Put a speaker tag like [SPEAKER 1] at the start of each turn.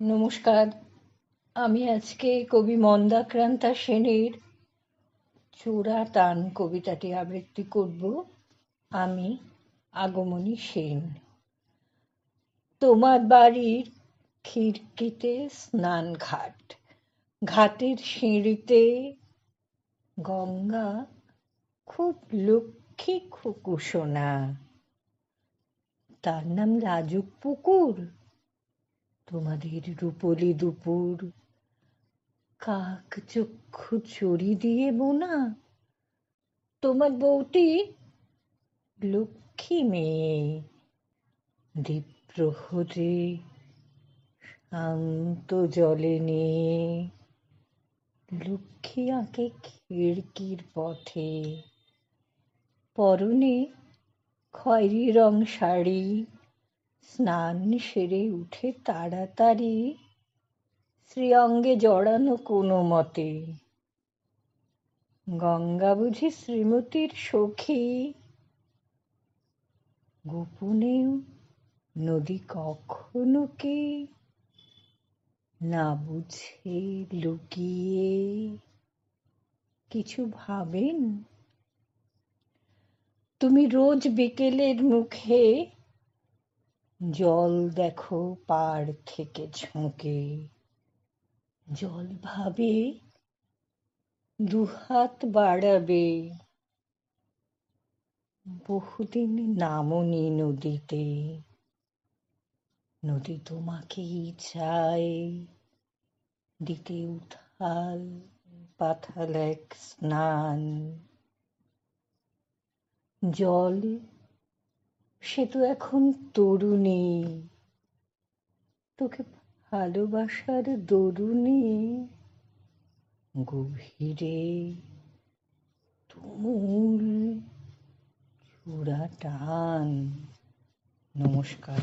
[SPEAKER 1] নমস্কার। আমি আজকে কবি মন্দাক্রান্তা সেনের চোরা টান কবিতাটি আবৃত্তি করব। আমি আগমনী সেন। তোমার বাড়ির খিড়কিতে স্নান ঘাট ঘাটের সিঁড়িতে গঙ্গা, খুব লক্ষ্মী খুকুসোনা তার নাম রাজুক পুকুর। তোমাদের রূপলি দুপুর। কাক চক্ষু চড়ি দিয়ে বোনা। তোমার বউটি লক্ষ্মী মেয়ে। দ্বীপ্রহরে শান্ত জলে নিয়ে। লক্ষ্মী আঁকে খিড়কির পথে। পরনে খয়েরি রং শাড়ি। স্নান সেরে উঠে তাড়াতাড়ি শ্রীঅঙ্গে জড়ানো কোনো মতে। গঙ্গা বুঝি শ্রীমতীর সখী। গোপনেও নদী কখনো কি না বুঝে লুকিয়ে। কিছু ভাবেন? তুমি রোজ বিকেলের মুখে জল দেখো পাড় থেকে ঝুঁকে। জল ভাবে দুহাত বাড়াবে। বহুদিন নামনি নদীতে। নদী তোমাকেই চায়। দিতে উথাল পাথাল এক স্নান। জল সে তো এখন তরুণী। তোকে ভালোবাসার দরুণী। গভীরে তুমুল চূড়া টান। নমস্কার।